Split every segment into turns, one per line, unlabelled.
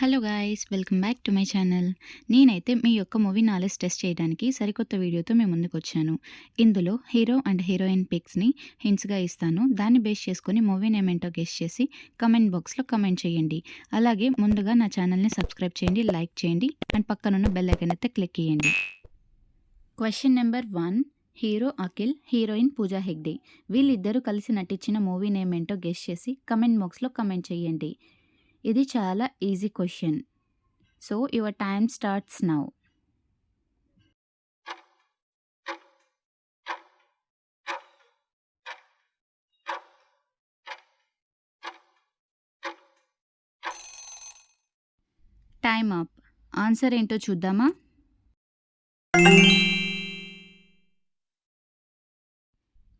Hello guys welcome back to my channel. నేనైతే మీ యొక్క మూవీ నాలెడ్జ్ టెస్ట్ చేయడానికి సరికొత్త వీడియోతో మేము ముందుకు వచ్చాను ఇందులో హీరో అండ్ హీరోయిన్ పిక్స్ని హింట్స్గా ఇస్తాను. దాన్ని బేస్ చేసుకొని మూవీ నేమ్ ఏంటో గెస్ట్ చేసి కమెంట్ బాక్స్లో కమెంట్ చేయండి. అలాగే ముందుగా నా ఛానల్ని సబ్స్క్రైబ్ చేయండి లైక్ చేయండి అండ్ పక్కనున్న బెల్ ఐకన్ అయితే క్లిక్ చేయండి. Question number one hero Akhil heroine Pooja Hegde. వీళ్ళిద్దరూ కలిసి నటించిన మూవీ నేమ్ ఏంటో గెస్ట్ చేసి కమెంట్ బాక్స్లో కమెంట్ చేయండి. ఇది చాలా easy question. So your time starts now. Time up. Answer ఏంటో చూద్దామా?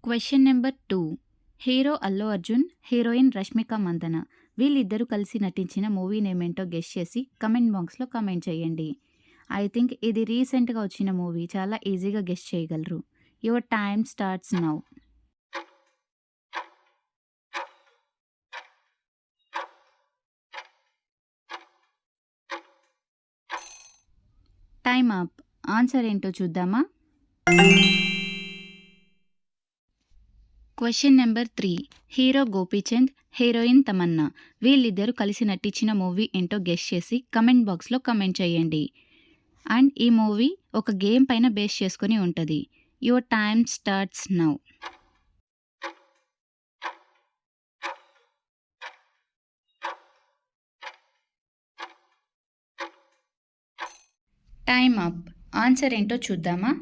Question number two. Hero Allu Arjun heroine Rashmika Mandanna. వీళ్ళిద్దరూ కలిసి నటించిన మూవీ నేమ్ ఏంటో గెస్ట్ చేసి కమెంట్ బాక్స్లో కమెంట్ చేయండి. ఐ థింక్ ఇది రీసెంట్గా వచ్చిన మూవీ. చాలా ఈజీగా గెస్ట్ చేయగలరు. Your time starts now. Time up. Answer ఏంటో చూద్దామా? Question number three. Hero Gopichand heroine Tamannaah. వీళ్ళిద్దరూ కలిసి నటించిన మూవీ ఏంటో గెస్ట్ చేసి కమెంట్ బాక్స్లో కమెంట్ చేయండి. అండ్ ఈ మూవీ ఒక గేమ్ పైన బేస్ చేసుకొని ఉంటుంది. Your time starts now. Time up. Answer ఏంటో చూద్దామా?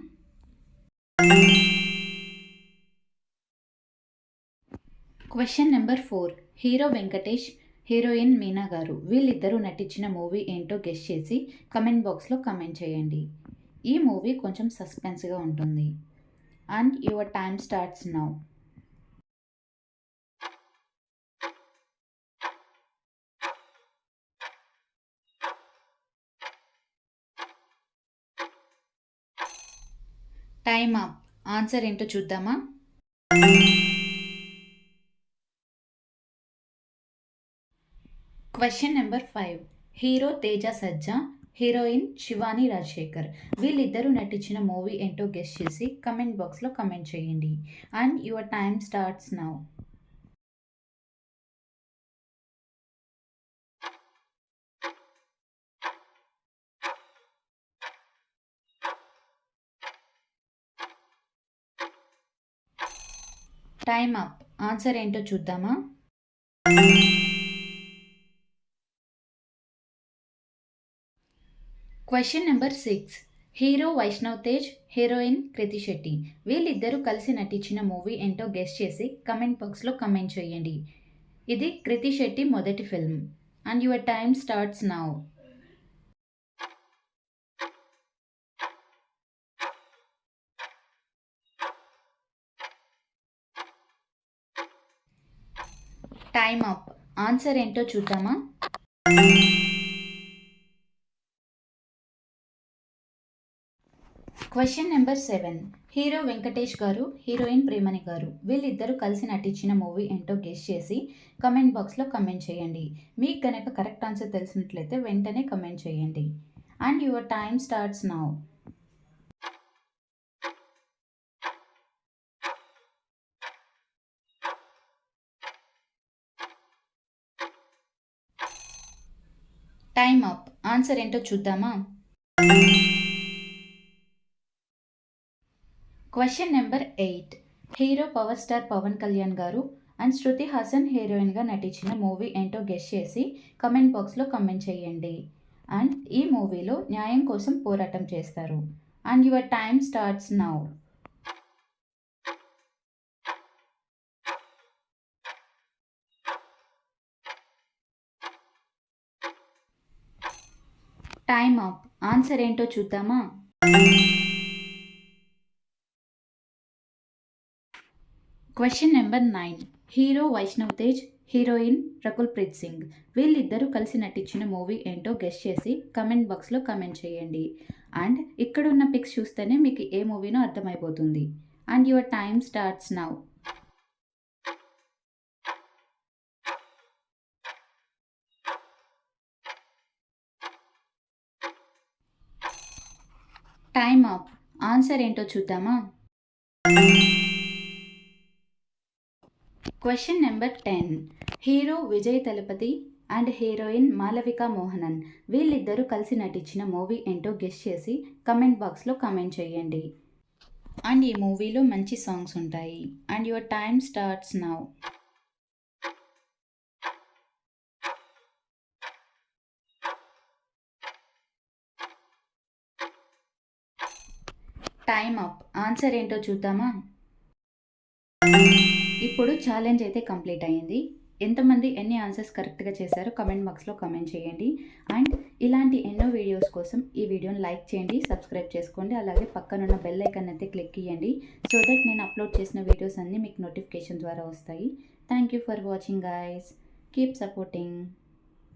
Question number four hero Venkatesh heroine Meena garu వీళ్ళిద్దరూ నటించిన మూవీ ఏంటో గెస్ట్ చేసి కమెంట్ బాక్స్లో కమెంట్ చేయండి. ఈ మూవీ కొంచెం సస్పెన్స్గా ఉంటుంది. And your time starts now time up answer ఏంటో చూద్దామా? Question number five hero Teja Sajja heroine Shivani Rajasekhar వీళ్ళిద్దరూ నటించిన మూవీ ఏంటో గెస్ట్ చేసి కమెంట్ బాక్స్లో కమెంట్ చేయండి. And your time starts now time up answer ఏంటో చూద్దామా? Question number six hero Vaishnav Tej heroine Krithi Shetty వీళ్ళిద్దరూ కలిసి నటించిన మూవీ ఏంటో గెస్ట్ చేసి కమెంట్ బాక్స్లో కమెంట్ చేయండి. ఇది కృతి శెట్టి మొదటి film and your time starts now time up answer ఏంటో చూద్దామా? Question number seven hero Venkatesh garu heroine ప్రేమని గారు వీళ్ళిద్దరూ కలిసి నటించిన మూవీ ఏంటో గెస్ట్ చేసి కమెంట్ బాక్స్లో కమెంట్ చేయండి. మీకు కనుక కరెక్ట్ ఆన్సర్ తెలిసినట్లయితే వెంటనే కమెంట్ చేయండి. And your time starts now time up answer ఏంటో చూద్దామా? Question number eight hero power star Pawan Kalyan garu and Shruti Haasan హీరోయిన్గా నటించిన మూవీ ఏంటో గెస్ట్ చేసి కమెంట్ బాక్స్లో కమెంట్ చేయండి. అండ్ ఈ మూవీలో న్యాయం కోసం పోరాటం చేస్తారు. And your time starts now time up answer ఏంటో చూద్దామా? Question number nine hero Vaishnav Tej heroine Rakul Preet Singh వీళ్ళిద్దరూ కలిసి నటించిన మూవీ ఏంటో గెస్ట్ చేసి కమెంట్ బాక్స్లో కమెంట్ చేయండి. అండ్ ఇక్కడ ఉన్న పిక్స్ చూస్తేనే మీకు ఏ మూవీనో అర్థమైపోతుంది. And your time starts now time up answer ఏంటో చూద్దామా? Question number ten hero Vijay Thalapathy and heroine Malavika Mohanan వీళ్ళిద్దరూ కలిసి నటించిన మూవీ ఏంటో గెస్ట్ చేసి కమెంట్ బాక్స్లో కమెంట్ చేయండి. అండ్ ఈ మూవీలో మంచి సాంగ్స్ ఉంటాయి. And your time starts now time up answer ఏంటో చూద్దామా? ఇప్పుడు ఛాలెంజ్ అయితే కంప్లీట్ అయ్యింది. ఎంతమంది ఎన్ని ఆన్సర్స్ కరెక్ట్గా చేశారో కమెంట్ బాక్స్లో కమెంట్ చేయండి. అండ్ ఇలాంటి ఎన్నో వీడియోస్ కోసం ఈ వీడియోని లైక్ చేయండి సబ్స్క్రైబ్ చేసుకోండి అలాగే పక్కనున్న బెల్ ఐకన్ అయితే క్లిక్ చేయండి సో దట్ నేను అప్లోడ్ చేసిన వీడియోస్ అన్నీ మీకు నోటిఫికేషన్ ద్వారా వస్తాయి. Thank you for watching guys keep supporting